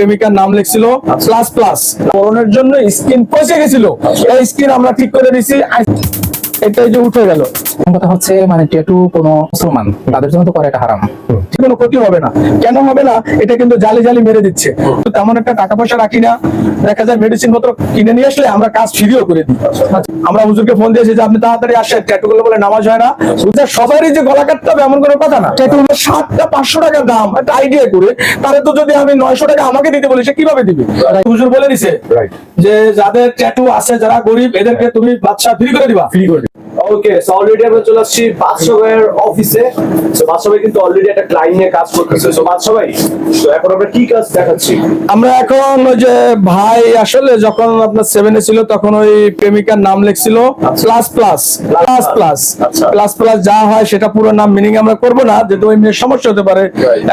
প্রেমিকার নাম লিখছিল প্লাস প্লাস। করোনার জন্য স্কিন পচে গেছিল। এই স্কিন আমরা ঠিক করে দিছি এটা যে উঠে গেল। কথা হচ্ছে মানে ট্যাটু কোনো মুসলমান তাদের জন্য তো করে এটা হারাম। কোনো ক্ষতি হবে না। কেন হবে না? এটা কিন্তু জালি জালি মেরে দিচ্ছে। তো তেমন একটা টাকা পয়সা রাখি না। দেখা যায় মেডিসিন পত্র কিনে নিয়ে আসলে আমরা কাজ ফ্রিও করে দিই। আমরা হুজুরকে ফোন দিয়েছি যে আপনি তাড়াতাড়ি আসেন। ট্যাটু গুলো বলে নামাজ হয় না। হুজুর সবারই যে গলা কাটতে হবে এমন কোনো কথা না। ট্যাটু হলো সাতটা পাঁচশো টাকার দাম। একটা আইডিয়া করে তাহলে তো যদি আমি নয়শো টাকা আমাকে দিতে বলি সে কীভাবে দিবে? হুজুর বলে দিছে যে যাদের ট্যাটু আছে যারা গরিব এদেরকে তুমি বাচ্চা ফ্রি করে দিবা। ফ্রি করে ওকে সো অলরেডি আমরা চলে আসছি বাদশা ভাইয়ের অফিসে সো বাদশা ভাই কিন্তু অলরেডি একটা ক্লায়েন্ট নিয়ে কাজ করতেছে। সো বাদশা ভাই তো এখন আমরা কি কাজ দেখাচ্ছি? আমরা এখন ওই যে ভাই আসলে যখন আপনার সেভেনে ছিল তখন ওই প্রেমিকার নাম লিখছিল plus plus plus plus. Plus plus যা হয় সেটা পুরো নাম মিনিং আমরা করব না যেহেতু ওই মেয়ের সমস্যা হতে পারে।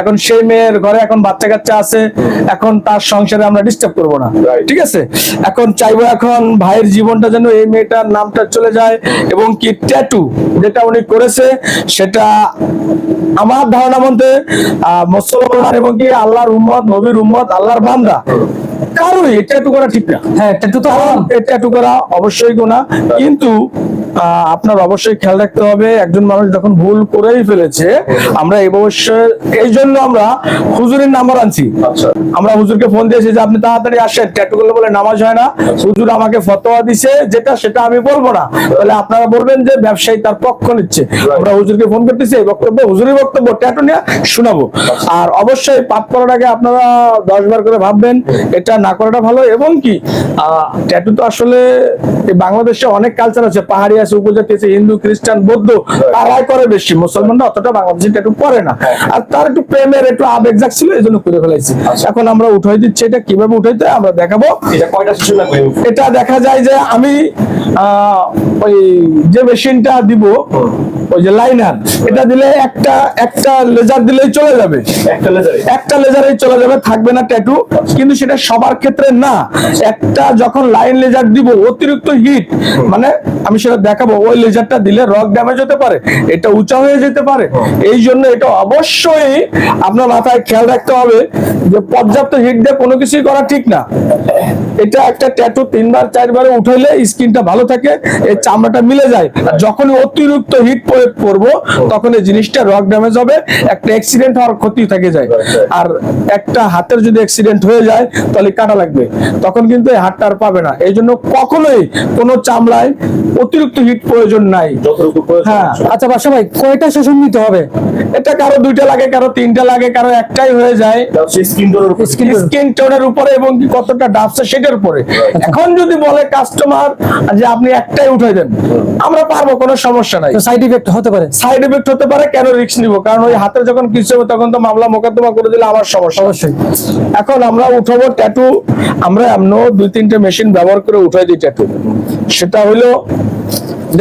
এখন সেই মেয়ের ঘরে এখন বাচ্চা কাচ্চা আছে এখন তার সংসারে আমরা ডিস্টার্ব করব না. ঠিক আছে? এখন চাইব এখন ভাইয়ের জীবনটা যেন এই মেয়েটার নামটা চলে যায় এবং কি ট্যাটু যেটা উনি করেছে, সেটা আমার ধারণা মধ্যে মুসলমান এবং কি আল্লাহর উম্মত, নবীর উম্মত, আল্লাহর বান্দা। কারোই ট্যাটু করা ঠিক না। হ্যাঁ ট্যাটু তো ট্যাটু করা অবশ্যই গুণা কিন্তু আপনার অবশ্যই খেয়াল রাখতে হবে একজন মানুষ যখন ভুল করেই ফেলেছে আমরা এই অবশ্যই এই জন্য আমরা হুজুরের নাম্বার আনছি। আচ্ছা। আমরা হুজুরকে ফোন দিয়েছি যে আপনি তাড়াতাড়ি আসেন ট্যাটু গুলো বলে নামাজ হয় না। হুজুর আমাকে ফতোয়া দিছে যেটা সেটা আমি বলব না। তাহলে আপনারা বলবেন যে ব্যবসায়ী তার পক্ষ নিচ্ছে। আমরা হুজুরকে ফোন করতেছি এই বক্তব্য হুজুরের বক্তব্য ট্যাটু নিয়ে শোনাবো। আর অবশ্যই পাপ করার আগে আপনারা দশ বার করে ভাববেন এটা না করাটা ভালো এবং কি ট্যাটু তো আসলে বাংলাদেশে অনেক কালচার আছে। পাহাড়ি আছে উপজাতি আছে হিন্দু খ্রিস্টান বৌদ্ধ তারাই করে বেশি। মুসলমানরা অতটা বাংলাদেশে ট্যাটু করে না। আর তার একটু প্রেমের একটু আবেগ ছিল এই জন্য করে ফেলাইছি। এখন আমরা উঠাই দিচ্ছি এটা কীভাবে উঠাইতে হয় আমরা দেখাবো। এটা এটা দেখা যায় যে আমি আহ, ওই যে মেশিনটা দিব ওই যে লাইনার এটা দিলে একটা একটা লেজার দিলেই চলে যাবে। একটা লেজারে একটা লেজারেই চলে যাবে থাকবে না ট্যাটু কিন্তু সেটা সবার ক্ষেত্রে না, একটা যখন লাইন লেজার দিব, অতিরিক্ত হিট মানে আমি সেটা দেখাবো, ওই লেজারটা দিলে রক ড্যামেজ হতে পারে, এটা উঁচা হয়ে যেতে পারে। এই জন্য এটা অবশ্যই আপনার মাথায় খেয়াল রাখতে হবে যে পর্যাপ্ত হিট দিয়ে কোনো কিছুই করা ঠিক না। এটা একটা ট্যাটু তিনবার, চারবারে উঠাইলে স্কিনটা ভালো থাকে এই চামড়াটা মিলে যায়। যখন অতিরিক্ত হিট প্রয়োগ করব, তখন এই জিনিসটা রক ড্যামেজ হবে, একটা অ্যাক্সিডেন্ট হওয়ার ক্ষতি থেকে যায়। আর একটা হাতের যদি অ্যাক্সিডেন্ট হয়ে যায়, তাহলে কাটা লাগবে। তখন কিন্তু এই হাতটা আর পাবে না। এই জন্য কখনোই কোনো চামড়ায় অতিরিক্ত হিট প্রয়োজন নাই। হ্যাঁ আচ্ছা বাসা ভাই কয়টা সেশন নিতে হবে? এটা কারও দুইটা লাগে কারও তিনটা লাগে কারও একটাই হয়ে যায়। স্কিন টোনের উপর। এবং কি কতটা ডাবছে সেটার উপরে। এখন যদি বলে কাস্টমার যে আপনি একটাই উঠাই দেন আমরা পারব কোনো সমস্যা নাই। সাইড ইফেক্ট হতে পারে? সাইড এফেক্ট হতে পারে কেন রিস্ক নিব? কারণ ওই হাতে যখন কিছু হবে তখন তো মামলা মোকদ্দমা করে দিলে আমার সমস্যা। অবশ্যই। এখন আমরা উঠাবো ট্যাটু আমরা এমন দুই তিনটা মেশিন ব্যবহার করে উঠাই দিই ট্যাটু। সেটা হলো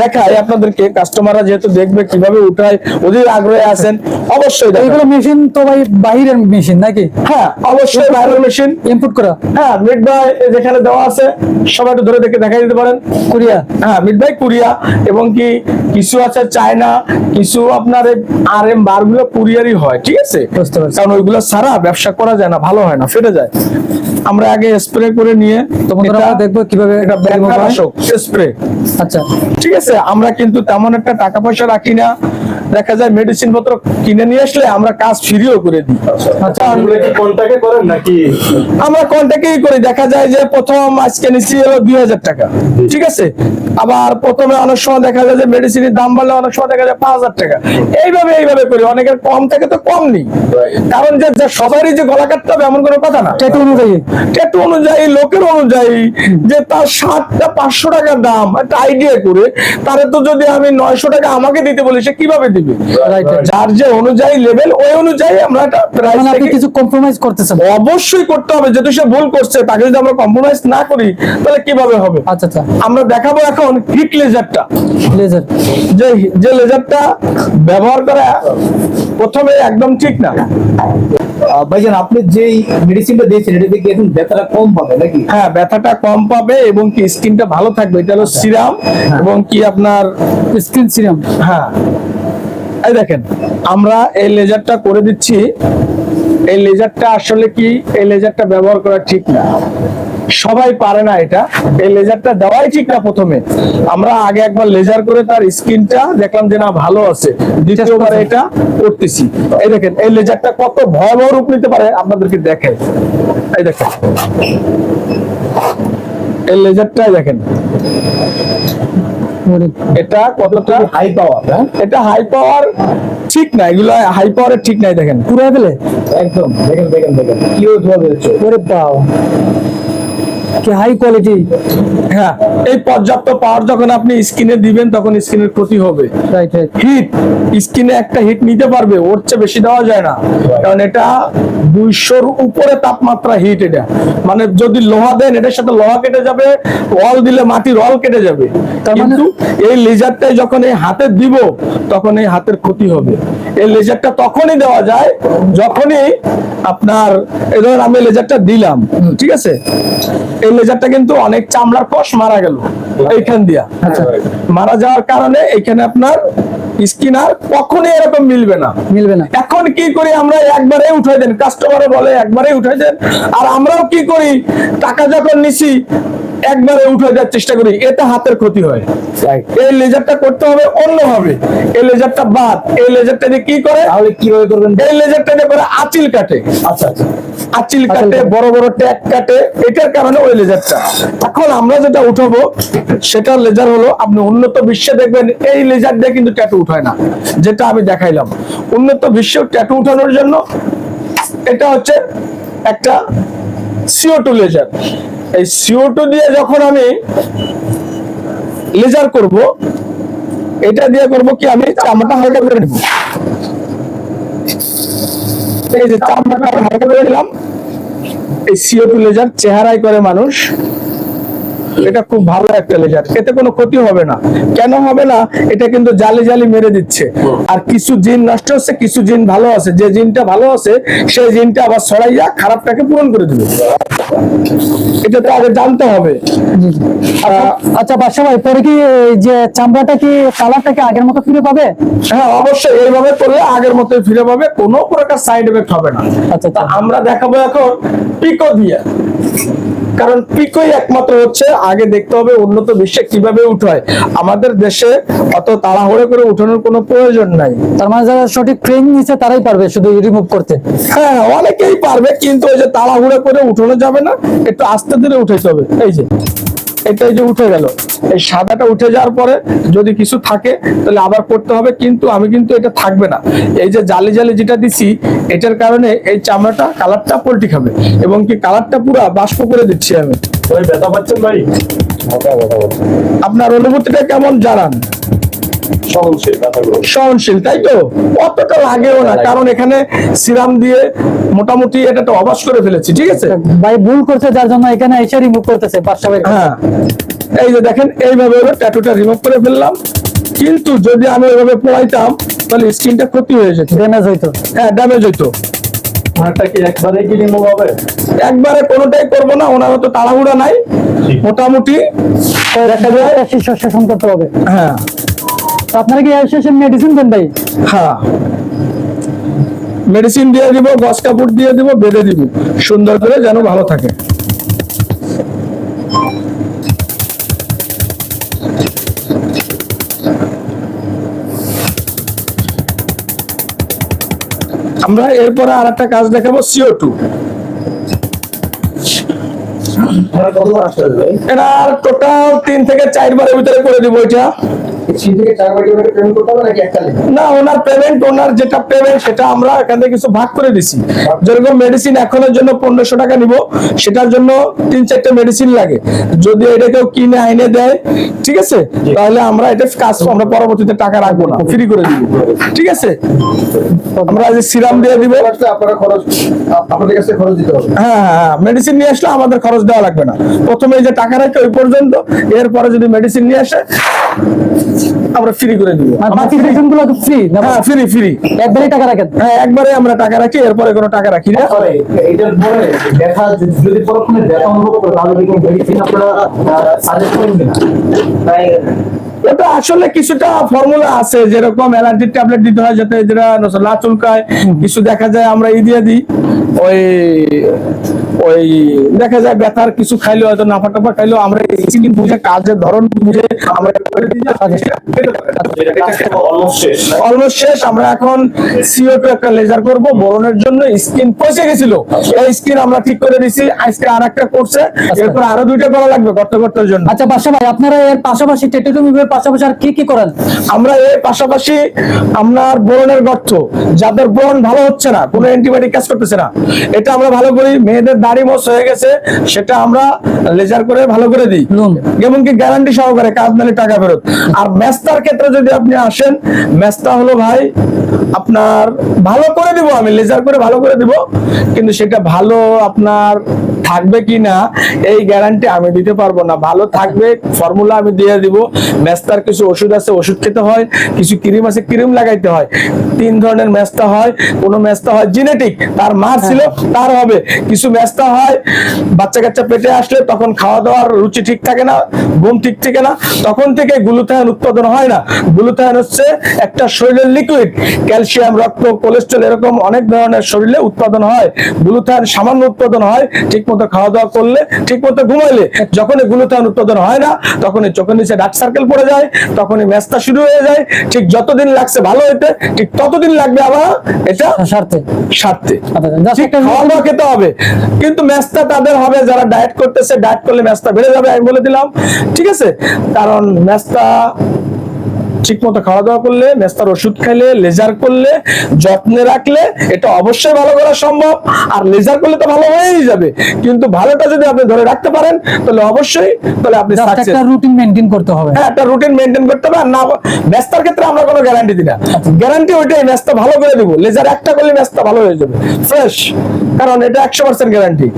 দেখাই আপনাদেরকে। কাস্টমাররা যেহেতু দেখবে কীভাবে উঠায় ওদের আগ্রহে আছেন অবশ্যই। এইগুলো মেশিন তো ভাই বাহিরের মেশিন নাকি? হ্যাঁ অবশ্যই বাইরের মেশিন ইনপুট করা। হ্যাঁ ভাই এই যেখানে দেওয়া আছে সবাই একটু ধরে দেখে দেখাই দিতে পারেন। কোরিয়া। হ্যাঁ মিট ভাই কুরিয়া এবং কি কিছু আছে চায়না কিছু আপনার আর এম বারগুলো কুরিয়ারই হয় ঠিক আছে। কারণ ওইগুলো সারা ব্যবসা করা যায় না ভালো হয় না ফেটে যায়। আমরা আগে স্প্রে করে নিয়ে তো বন্ধুরা দেখব কীভাবে এটা হয়। স্প্রে আচ্ছা। ঠিক আছে? আমরা কিন্তু তেমন একটা টাকা পয়সা রাখি না। দেখা যায় মেডিসিন পত্র কিনে নিয়ে আসলে আমরা কাজ ফ্রিও করে দিই। আচ্ছা আপনি কি কন্টাক্টে করেন নাকি? আমরা কন্ট্যাক্টই করি দেখা যায় যে প্রথম আজকে নিচ্ছি হলো দুই হাজার টাকা ঠিক আছে? আবার প্রথমে অনেক সময় দেখা যায় যে মেডিসিনের দাম বাড়লে অনেক সময় দেখা যায় পাঁচ হাজার টাকা। এইভাবে এইভাবে করি অনেকের কম থাকে তো কম নেই। কারণ যে সবারই যে গলা কাটতে হবে এমন কোনো কথা না। ট্যাটু অনুযায়ী। ট্যাটু অনুযায়ী লোকের অনুযায়ী যে তার সাতটা পাঁচশো টাকার দাম একটা আইডিয়া করে তারে তো যদি আমি নয়শো টাকা আমাকে দিতে বলি সে কীভাবে দিবে. যার যে অনুযায়ী লেভেল ওই অনুযায়ী আমরা একটা প্রাইস কিছু কম্প্রোমাইজ করতেছেন। অবশ্যই করতে হবে। যেহেতু সে ভুল করছে তাকে যদি আমরা কম্প্রোমাইজ না করি তাহলে কীভাবে হবে? আচ্ছা আচ্ছা। আমরা দেখাবো এখন হিট লেজারটা লেজার যে যে লেজারটা ব্যবহার করা প্রথমে একদম ঠিক না। ভাইজান আপনি যেই মেডিসিনটা দিয়েছেন এটা থেকে এখন ব্যথাটা কম পাবে নাকি? হ্যাঁ ব্যথাটা কম পাবে এবং কি স্কিনটা ভালো থাকবে। এটা হলো সিরাম এবং কি আপনার স্কিন সিরাম। হ্যাঁ। এই দেখেন আমরা এই লেজারটা করে দিচ্ছি। এই লেজারটা আসলে কি? এই লেজারটা ব্যবহার করা ঠিক না। সবাই পারে না এটা। এই লেজারটা দেওয়াই ঠিক না প্রথমে। আমরা আগে একবার লেজার করে তার স্কিনটা দেখলাম যে না, ভালো আছে। দ্বিতীয়বার এটা করতেছি। এই দেখেন, এই লেজারটা কত ভয়াবহ রূপ নিতে পারে আপনাদেরকে দেখে এই দেখেন। এই লেজারটাই দেখেন। এটা কতটা হাই পাওয়ার হ্যাঁ? এটা হাই পাওয়ার ঠিক না এগুলো হাই পাওয়ারের ঠিক নাই দেখেন। পুরো ফেলে? একদম দেখেন দেখেন দেখেন। কি ধোয়া বেরোচ্ছে। ওরে বাবা। কি হাই কোয়ালিটি হ্যাঁ এই পর্যাপ্ত পাওয়ার যখন আপনি স্কিনে দিবেন তখন স্কিনের ক্ষতি হবে। রাইট হিট স্কিনে একটা হিট নিতে পারবে ওর চেয়ে বেশি দেওয়া যায় না। কারণ এটা দুইশোর উপরে তাপমাত্রা হিট এটা। মানে যদি লোহা দেন এটার সাথে লোহা কেটে যাবে রল দিলে মাটির রল কেটে যাবে। কিন্তু এই লেজারটাই যখন এই হাতে দিব তখন এই হাতের ক্ষতি হবে। এই লেজারটা তখনই দেওয়া যায় যখনই আপনার এই ধরুন আমি লেজারটা দিলাম ঠিক আছে? এই লেজারটা কিন্তু অনেক চামড়ার কষ মারা গেল এইখান দিয়া। মারা যাওয়ার কারণে এখানে আপনার স্কিন আর কখনোই এরকম মিলবে না। মিলবে না। এখন কি করি আমরা একবারে উঠাই দেন কাস্টমারে বলে একবারে উঠাই দেন। আর আমরাও কি করি টাকা যখন নিছি একবারে উঠে দেওয়ার চেষ্টা করি এতে হাতের ক্ষতি হয়। এই লেজারটা করতে হবে অন্যভাবে। এই লেজারটা বাদ। এই লেজারটা দিয়ে কি করে? তাহলে কীভাবে করবেন? এই লেজারটা দিয়ে করে আচিল কাটে। আচ্ছা আচ্ছা। আচিল কাটে বড় বড় ট্যাগ কাটে। এটার কারণে ওই লেজারটা এখন আমরা যেটা উঠাবো সেটার লেজার হলো আপনি উন্নত বিশ্বে দেখবেন এই লেজার দিয়ে কিন্তু ট্যাটু উঠায় না। যেটা আমি দেখাইলাম। উন্নত বিশ্বে ট্যাটু উঠানোর জন্য এটা হচ্ছে একটা সিও টু লেজার এই সিও টু দিয়ে যখন আমি লেজার করব, এটা দিয়ে করব কি আমি চামড়াটা হালকা করে নেব। এই যে চামড়াটা হালকা করে নিলাম। এই সিও টু লেজার চেহারায় করে মানুষ এটা খুব ভালো একটা লেজার। এতে কোনো ক্ষতি হবে না। কেন হবে না? এটা কিন্তু জালি জালি মেরে দিচ্ছে। আর কিছু জিন নষ্ট হচ্ছে কিছু জিন ভালো আছে। যে জিনটা ভালো আছে সেই জিনটা আবার ছড়াইয়া খারাপটাকে পূরণ করে দিবে। এটা তো আগে জানতে হবে। আচ্ছা বাদশা ভাই পরে কি যে চামড়াটা কি কালারটা কি আগের মতো ফিরে পাবে? হ্যাঁ অবশ্যই এইভাবে করলে আগের মতোই ফিরে পাবে। কোনো প্রকার সাইড এফেক্ট হবে না। আচ্ছা, তা আমরা দেখাবো এখন পিকো দিয়ে। কারণ পিকোই একমাত্র হচ্ছে আগে দেখতে হবে উন্নত বিশ্বে কীভাবে উঠায় আমাদের দেশে অত তাড়াহুড়ো করে উঠানোর কোনো প্রয়োজন নাই। তার মানে যারা সঠিক ট্রেন নিচ্ছে তারাই পারবে শুধু রিমুভ করতে। হ্যাঁ অনেকেই পারবে কিন্তু ওই যে তাড়াহুড়ো করে উঠানো যাবে না একটু আস্তে ধীরে উঠাইতে হবে। এই যে। এটা এই যে উঠে গেল। এই সাদাটা উঠে যাওয়ার পরে যদি কিছু থাকে তাহলে আবার করতে হবে কিন্তু আমি কিন্তু এটা থাকবে না। এই যে জালি জালি যেটা দিছি এটার কারণে এই চামড়াটা কালারটা পল্টি খাবে। এবং কি কালারটা পুরো বাষ্প করে দিচ্ছি আমি। ব্যথা পাচ্ছেন ভাই? আপনার অনুভূতিটা কেমন জানান? সহনশীল তাই তো? অতটা লাগেও না কারণ এখানে সিরাম দিয়ে মোটামুটি এটা তো অবাস করে ফেলেছি ঠিক আছে? ভাই ভুল করছে যার জন্য এখানে এসে রিমুভ করতেছে হ্যাঁ। এই যে দেখেন এইভাবে ট্যাটুটা রিমুভ করে ফেললাম। কিন্তু যদি আমি ওইভাবে পড়াইতাম তাহলে স্কিনটা ক্ষতি হয়ে যেত। ড্যামেজ হইতো। হ্যাঁ ড্যামেজ হইতো। একবারে কি রিমুভ হবে? একবারে কোনোটাই করব না ওনার তো তাড়াহুড়া নাই। মোটামুটি দেখা যায় করতে হবে। হ্যাঁ। আপনারা কি এর শেষে মেডিসিন দেন ভাই? হ্যাঁ। মেডিসিন দিয়ে দিব গস কাপড় দিয়ে দিব বেঁধে দিব। সুন্দর করে যেন ভালো থাকে। আমরা এরপরে আর একটা কাজ দেখাবো সিও টু এটা টোটাল তিন থেকে চারবারের ভিতরে করে দিব এটা। না ওনার পেমেন্ট ওনার যেটা পেমেন্ট সেটা আমরা এখান থেকে কিছু ভাগ করে দিছি। যেরকম মেডিসিন এখনের জন্য পনেরোশো টাকা নিব সেটার জন্য তিন চারটে মেডিসিন লাগে। যদি এটা কেউ কিনে আইনে দেয় ঠিক আছে? তাহলে আমরা এটা কাজ আমরা পরবর্তীতে টাকা রাখব না ফ্রি করে দিব। ঠিক আছে? আমরা যে সিরাম দিয়ে দিব। আপনারা খরচ আপনাদের কাছে খরচ দিতে হবে। হ্যাঁ হ্যাঁ মেডিসিন নিয়ে আসলে আমাদের খরচ দেওয়া লাগবে না। প্রথমে যে টাকা রাখে ওই পর্যন্ত এরপরে যদি মেডিসিন নিয়ে আসে আমরা ফ্রি করে দিব বাকি মেডিসিনগুলো ফ্রি হ্যাঁ ফ্রি ফ্রি একবারই টাকা রাখেন? হ্যাঁ একবারে আমরা টাকা রাখি এরপরে কোনো টাকা রাখি না। তবে এটার পরে ব্যথা যদি- পরক্ষণে ব্যথা অনুভব করে তাহলে কি মেডিসিন আপনারা সাজেস্ট করবেন কিনা? ওটা আসলে কিছুটা ফর্মুলা আছে যেরকম অ্যালার্জির ট্যাবলেট দিতে হয় যাতে যেটা না চুলকায় কিছু দেখা যায় আমরা ই দিয়ে দিই। ওই ওই দেখা যায় ব্যথার কিছু খাইলেও হয়তো নাফা টাফা খাইলেও আমরা স্কিন বুঝে কাজের ধরন বুঝে আমরা অলমোস্ট শেষ আমরা এখন সিও টু একটা লেজার করব বরণের জন্য স্কিন পচে গেছিল। এই স্কিন আমরা ঠিক করে দিছি আজকে আর একটা করছে এরপর আরও দুইটা করা লাগবে করতে করতে জন্য। আচ্ছা বাসা ভাই আপনারা এর পাশাপাশি পাশাপাশি আর কি কি করেন? আমরা এর পাশাপাশি আপনার ব্রণের গর্ত যাদের ব্রণ ভালো হচ্ছে না কোনো অ্যান্টিবায়োটিক কাজ করতেছে না এটা আমরা ভালো করি মেয়েদের দাড়ি মোচ হয়ে গেছে সেটা আমরা লেজার করে ভালো করে দিই। যেমন এমনকি গ্যারান্টি সহকারে কাজ নালে টাকা ফেরত। আর মেস্তার ক্ষেত্রে যদি আপনি আসেন মেস্তা হলো ভাই আপনার ভালো করে দিব আমি লেজার করে ভালো করে দিব কিন্তু সেটা ভালো আপনার থাকবে কি না এই গ্যারান্টি আমি দিতে পারব না। ভালো থাকবে ফর্মুলা আমি দিয়ে দিব। মেস্তার কিছু ওষুধ আছে ওষুধ খেতে হয় কিছু ক্রিম আছে ক্রিম লাগাইতে হয়। তিন ধরনের মেস্তা হয় কোনো মেস্তা হয় জেনেটিক তার মার ছিল তার হবে। কিছু মেস্তা হয় বাচ্চা কাচ্চা পেটে আসলে তখন খাওয়া দাওয়ার রুচি ঠিক থাকে না ঘুম ঠিক থাকে না তখন থেকে গ্লুথায়ন উৎপাদন হয় না। গ্লুথায়ন হচ্ছে একটা শরীরের লিকুইড ক্যালসিয়াম রক্ত কোলেস্ট্রল এরকম অনেক ধরনের শরীরে উৎপাদন হয়। গ্লুথায়ন সামান্য উৎপাদন হয় ঠিক মতো খাওয়া দাওয়া করলে ঠিক মতো ঘুমাইলে যখনই গ্লুথায়ন উৎপাদন হয় না তখনই চোখের নিচে ডার্ক সার্কেল পড়ে যায় তখনই ম্যাচটা শুরু হয়ে যায় ঠিক যতদিন লাগছে ভালো হইতে ঠিক ততদিন লাগবে আবার এটা স্বার্থে সারতে। আচ্ছা, একটা খাওয়া দাওয়া খেতে হবে কিন্তু ম্যাচটা তাদের হবে যারা ডায়েট করতেছে ডায়েট করলে ম্যাচটা বেড়ে যাবে আমি বলে দিলাম ঠিক আছে? কারণ ম্যাচটা ঠিক মতো খাওয়া দাওয়া করলে মেস্তার ওষুধ খাইলে লেজার করলে যত্নে রাখলে এটা অবশ্যই ভালো করা সম্ভব। আর লেজার করলে তো ভালো হয়েই যাবে। কিন্তু ভালোটা যদি আপনি ধরে রাখতে পারেন তাহলে অবশ্যই তাহলে আপনি একটা রুটিন মেনটেন করতে হবে। হ্যাঁ একটা রুটিন মেনটেন করতে হবে। আর না মেস্তার ক্ষেত্রে আমরা কোনো গ্যারান্টি দিই না। গ্যারান্টি ওইটাই মেস্তা ভালো করে দেবো। লেজার একটা করলে মেস্তা ভালো হয়ে যাবে। ফ্রেশ কারণ এটা একশো পার্সেন্ট গ্যারান্টি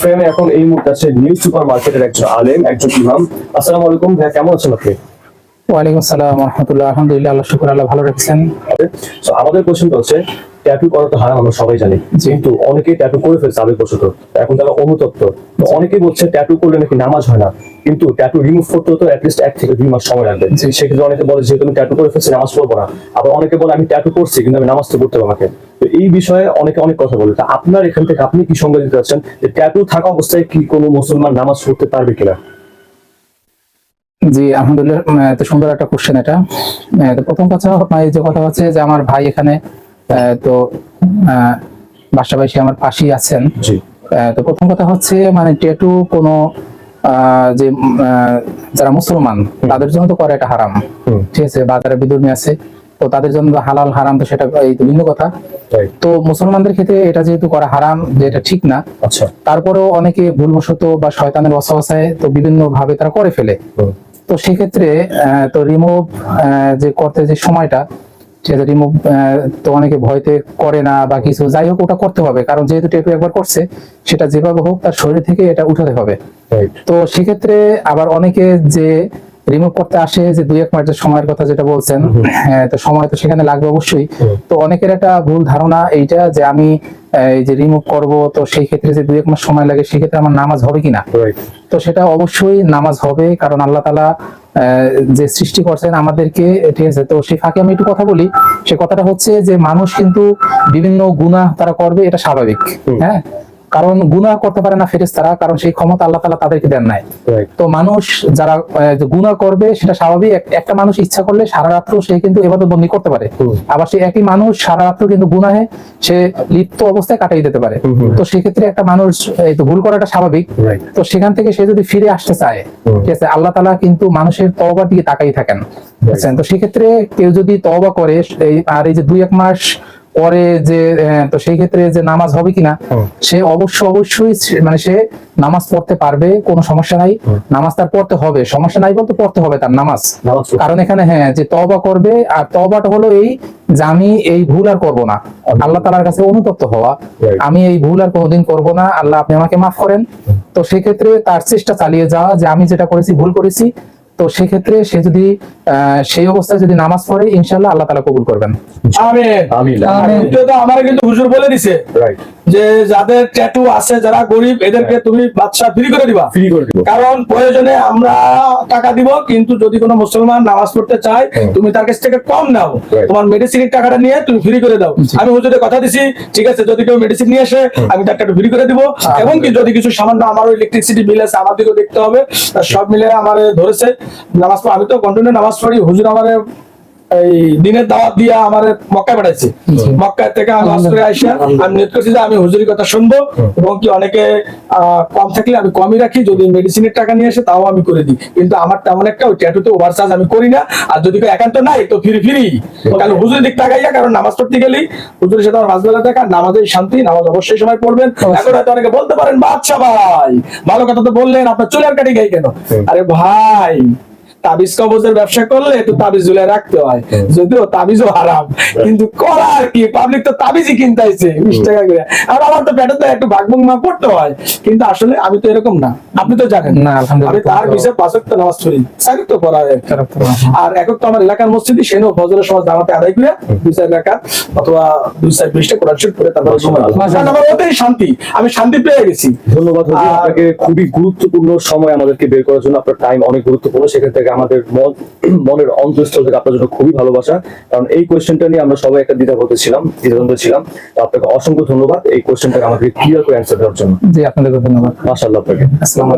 ফ্রেমে এখন এই মুহূর্তে আছে নিউ সুপার মার্কেটের একজন আলেম একজন ইমাম। আসসালামু আলাইকুম ভাইয়া কেমন আছেন আপনি? ওয়ালাইকুম আসসালাম রহমতুল্লাহ। আলহামদুলিল্লাহ আল্লাহ শুক্র আল্লাহ ভালো রেখেছেন। তো আমাদের কোশ্চেনটা হচ্ছে ট্যাটু করা তো হারাম আমরা সবাই জানি। কিন্তু অনেকেই ট্যাটু করে ফেলছে আবেগবশত। এখন তারা অনুতপ্ত। তো অনেকেই বলছে ট্যাটু করলে নাকি নামাজ হয় না? কিন্তু ট্যাটু রিমুভ করতে তো অ্যাটলিস্ট এক থেকে দুই মাস সময় লাগবে। সেক্ষেত্রে অনেকে বলে যেহেতু আমি ট্যাটু করে ফেলছি নামাজ পড়ব না। আবার অনেকে বলে আমি ট্যাটু করছি কিন্তু আমি নামাজ তো করতে হবে আমাকে তো এই বিষয়ে অনেকে অনেক কথা বলে। তা আপনার এখান থেকে আপনি কি সঙ্গে দিতে চাচ্ছেন? যে ট্যাটু থাকা অবস্থায় কি কোনো মুসলমান নামাজ পড়তে পারবে কিনা? জি আলহামদুলিল্লাহ তো সুন্দর একটা কোশ্চেন এটা। তো প্রথম কথা আপনার এই যে কথা হচ্ছে যে আমার ভাই এখানে তো আহ, বাসা ভাই আমার পাশেই আছেন। তো প্রথম কথা হচ্ছে মানে ট্যাটু কোনো যে যারা মুসলমান তাদের জন্য তো করা এটা হারাম। ঠিক আছে বা যারা বিধর্মী আছে তো তাদের জন্য হালাল হারাম তো সেটা এই তো ভিন্ন কথা। তো মুসলমানদের ক্ষেত্রে এটা যেহেতু করা হারাম যে এটা ঠিক না আচ্ছা। তারপরেও অনেকে ভুলবশত বা শয়তানের অসহসায় তো বিভিন্ন ভাবে তারা করে ফেলে। তো সেক্ষেত্রে আহ, তো রিমুভ যে করতে যে সময়টা সেটা রিমুভ তো অনেকে ভয়তে করে না বা কিছু যাই হোক ওটা করতে হবে। কারণ যেহেতু টেটু একবার করছে সেটা যেভাবে হোক তার শরীর থেকে এটা উঠাতে হবে। তো সেক্ষেত্রে আবার অনেকে যে রিমুভ করতে আসে যে দুই এক মাসের সময়ের কথা যেটা বলছেন হ্যাঁ তো সময় তো সেখানে লাগবে অবশ্যই। তো অনেকের একটা ভুল ধারণা এইটা যে আমি এই যে রিমুভ করব তো সেই ক্ষেত্রে যে দুই এক মাস সময় লাগে সেক্ষেত্রে আমার নামাজ হবে কিনা? তো সেটা অবশ্যই নামাজ হবে কারণ আল্লাহ তালা যে সৃষ্টি করছেন আমাদেরকে ঠিক আছে তো সেই ফাঁকে আমি একটু কথা বলি। সে কথাটা হচ্ছে যে মানুষ কিন্তু বিভিন্ন গুনাহ তারা করবে এটা স্বাভাবিক। হ্যাঁ? কারণ গুনাহ করতে পারে না ফেরেস তারা কারণ সেই ক্ষমতা আল্লাহ তালা তাদেরকে দেন নাই। তো মানুষ যারা গুনাহ করবে সেটা স্বাভাবিক। একটা মানুষ ইচ্ছা করলে সারা রাত্র সে কিন্তু এবাদত বন্দি করতে পারে। আবার সেই একই মানুষ সারা রাত্র কিন্তু গুনাহে সে লিপ্ত অবস্থায় কাটাই দিতে পারে। তো সেক্ষেত্রে একটা মানুষ ভুল করাটা স্বাভাবিক। তো সেখান থেকে সে যদি ফিরে আসতে চায় ঠিক আছে আল্লাহ তালা কিন্তু মানুষের তওবার দিকে তাকাই থাকেন। তো সেক্ষেত্রে কেউ যদি তওবা করে আর এই যে দুই এক মাস পরে যে তো সেই ক্ষেত্রে যে নামাজ হবে কিনা সে অবশ্য অবশ্যই মানে সে নামাজ পড়তে পারবে কোনো সমস্যা নাই। নামাজ তার পড়তে হবে সমস্যা নাই বলতে পড়তে হবে তার নামাজ। কারণ এখানে হ্যাঁ যে তওবা করবে আর তওবাটা হলো এই যে আমি এই ভুল আর করব না। আল্লাহ তালার কাছে অনুতপ্ত হওয়া। আমি এই ভুল আর কোনোদিন করব না আল্লাহ আপনি আমাকে মাফ করেন। তো সেক্ষেত্রে তার চেষ্টা চালিয়ে যাওয়া যে আমি যেটা করেছি ভুল করেছি তো সেক্ষেত্রে সে যদি আহ, সেই অবস্থায় যদি নামাজ পড়ে ইনশাল্লাহ আল্লাহ তালা কবুল করবেন। আমার কিন্তু হুজুর বলে দিছে। রাইট যে যাদের ট্যাটু আছে যারা গরিব এদেরকে তুমি বাচ্চা ফ্রি করে দিবা। ফ্রি করে দেবো। কারণ প্রয়োজনে আমরা টাকা দিব কিন্তু যদি কোনো মুসলমান নামাজ পড়তে চায় তুমি তার কাছ থেকে কম নাও। তোমার মেডিসিনের টাকাটা নিয়ে তুমি ফ্রি করে দাও। আমি হুজুরের কথা দিছি ঠিক আছে যদি কেউ মেডিসিন নিয়ে আসে আমি তার টাকা ফ্রি করে দিব। এবং কি যদি কিছু সামান্য আমারও ইলেকট্রিসিটি বিল আছে আমাদেরকেও দেখতে হবে। সব মিলে আমার ধরেছে। নামাজ পড়া- আমি তো কন্টিনিউ নামাজ পড়ি হুজুর আমার এই দিনের দাওয়াত দিয়ে আমার মক্কায় পাঠাইছে। মক্কা থেকে আমি করে আমি নিয়ত করছি যে আমি হুজুরি কথা শুনব এবং কি অনেকে কম থাকলে আমি কমই রাখি যদি মেডিসিনের টাকা নিয়ে আসে তাও আমি করে দিই। কিন্তু আমার তেমন একটা ওই ট্যাটুতে ওভার চার্জ আমি করি না। আর যদি একান্ত নাই তো ফিরি ফিরি। কারণ হুজুরের দিক তাকাইয়া কারণ নামাজ পড়তে গেলেই হুজুরের সাথে আমার মাঝবেলা দেখা নামাজের শান্তি নামাজ অবশ্যই সময় পড়বেন। এখন হয়তো অনেকে বলতে পারেন বাচ্চা ভাই ভালো কথা তো বললেন আপনার চুলের কাটি গাই কেন? আরে ভাই তাবিজ কবজের ব্যবসা করলে একটু তাবিজ ঝুলে রাখতে হয়। যদিও তাবিজও হারাম কিন্তু করার কি? পাবলিক তো তাবিজই কিনতে আইছে বিশ টাকা করে। আর আমার তো পেটে তো একটু ভাগভুগ মা পড়তে হয় কিন্তু আসলে আমি তো এরকম না। আপনি তো জানেন না, আমি তার বিষয়ে পাঁচক তো নামাজ পড়ি। সাকিব তো পড়া হয়। আর এখন তো আমার এলাকার মসজিদে সেনও ফজরের সময় জামাতে আদায় করে দুই চার এলাকা অথবা দুই চার বিশটা কোরআন শরীফ পড়ে তারপরে আমার ওটাই শান্তি আমি শান্তি পেয়ে গেছি। ধন্যবাদ আপনাকে খুবই গুরুত্বপূর্ণ সময় আমাদেরকে বের করার জন্য আপনার টাইম অনেক গুরুত্বপূর্ণ সেখান থেকে আমাদের মন মনের অন্তঃস্থল থেকে আপনার জন্য খুবই ভালোবাসা। কারণ এই কোয়েশ্চেনটা নিয়ে আমরা সবাই একটা দ্বিধা বলতেছিলাম দ্বিধাদ্বন্দ্ব ছিলাম। তো আপনাকে অসংখ্য ধন্যবাদ এই কোয়েশ্চেনটাকে আমাকে ক্লিয়ার করে অ্যান্সার দেওয়ার জন্য। জি আপনাদেরকে ধন্যবাদ। মাশাআল্লাহ আপনাকে। আসসালামু